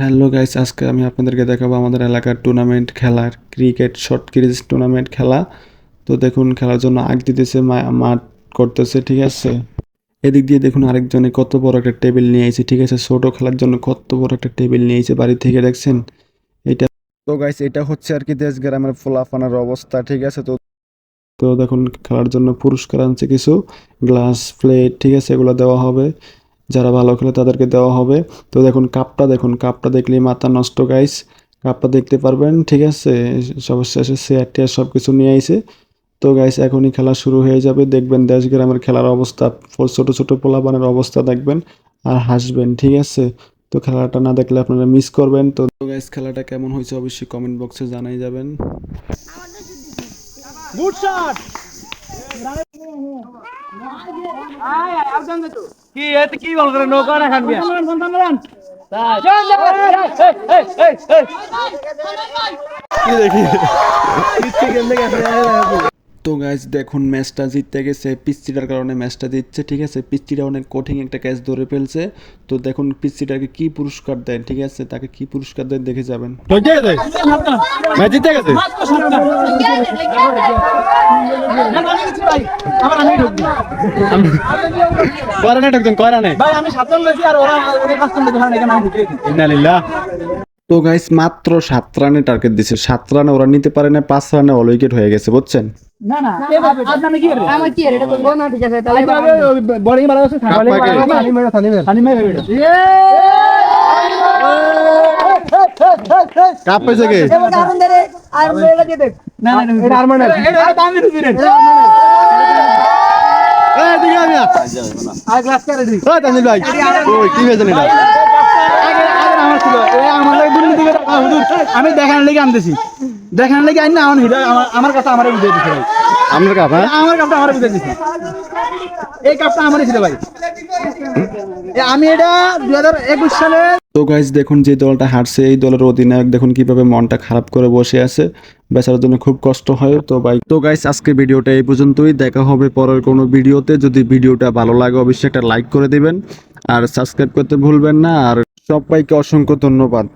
Hello guys আজকে আমি আপনাদেরকে দেখাবো আমাদের এলাকার টুর্নামেন্ট খেলার ক্রিকেট শর্ট ক্রিজ টুর্নামেন্ট খেলা। তো দেখুন, খেলার জন্য আগ দিতেছে মাঠ করতেছে, ঠিক আছে? এদিক দিয়ে দেখুন আরেকজনে কত বড় একটা টেবিল নিয়ে এসেছে ঠিক আছে? ছোট খেলার জন্য কত বড় একটা টেবিল নিয়ে এসেছে বাড়ি থেকে, দেখছেন? তো গাইস এটা হচ্ছে আর কি দেশ গ্রামের ফোলাফানার অবস্থা, ঠিক আছে? তো তো দেখুন, খেলার জন্য পুরস্কার আনছে কিছু গ্লাস প্লেট ঠিক আছে, এগুলো দেওয়া হবে। যারা ভালো খেলে তাদেরকে দেওয়া হবে। তো দেখুন কাপটা দেখুন কাপটা দেখলেই মাথা নষ্ট গাইস কাপটা দেখতে পারবেন, ঠিক আছে? সব শেষে চেয়ার টেয়ার সব কিছু নিয়ে আইছে। তো গাইস এখনই খেলা শুরু হয়ে যাবে। দেখবেন দেশ গ্রামের খেলার অবস্থা, ছোট ছোট পোলাপানের অবস্থা দেখবেন, আর হাসবেন, ঠিক আছে? তো খেলাটা না দেখলে আপনারা মিস করবেন। তো গাইস খেলাটা কেমন হয়েছে অবশ্যই কমেন্ট বক্সে জানাই যাবেন। গুড শট কি এতে নৌকা না খানবি? তো গাইজ দেখুন ম্যাচটা জিততে গেছে পিচ্চিটার কারণে ম্যাচটা জিতছে ঠিক আছে? পিচ্চিটা অনেক কঠিন একটা ক্যাচ ধরে ফেলছে। তো দেখুন পিচ্চিটাকে কি পুরস্কার দেন ঠিক আছে? তাকে কি পুরস্কার দেন দেখে যাবেন। ম্যাচ জিতে গেছে? করানে ঢুকতেন করানে ভাই আমি সাতজন আর ওরা তো গাইস মাত্র সাত রানে টার্গেট দিছে। সাত রানে ওরা নিতে পারে না পাঁচ রানে অল উইকেট হয়ে গেছে বুঝছেন? কি হয়েছে এটা আগে আগে আমার ছিল এ আমার লাগে দুর্নীতি করে টাকা হুজুর আমি দেখানোর লাগি আনতেছি। দেখানোর লাগি আইন না আমার হিরো আমার আমার কথা আমারে বুঝিয়ে দিছে ভাই আপনার কাপ হ্যাঁ? আমার কাপটা আমারে বুঝিয়ে দিছে এই কাপটা আমারই ছিল ভাই। আমি এটা দুই হাজার একুশ সালে তো গাইজ দেখুন যে দলটা হারছে এই দলের অধিনায়ক দেখুন কীভাবে মনটা খারাপ করে বসে আছে। বেচার জন্য খুব কষ্ট হয়। তো ভাই তো গাইজ আজকে ভিডিওটা এই পর্যন্তই। দেখা হবে পরের কোনো ভিডিওতে। যদি ভিডিওটা ভালো লাগে অবশ্যই একটা লাইক করে দিবেন। আর সাবস্ক্রাইব করতে ভুলবেন না। আর সবাইকে অসংখ্য ধন্যবাদ।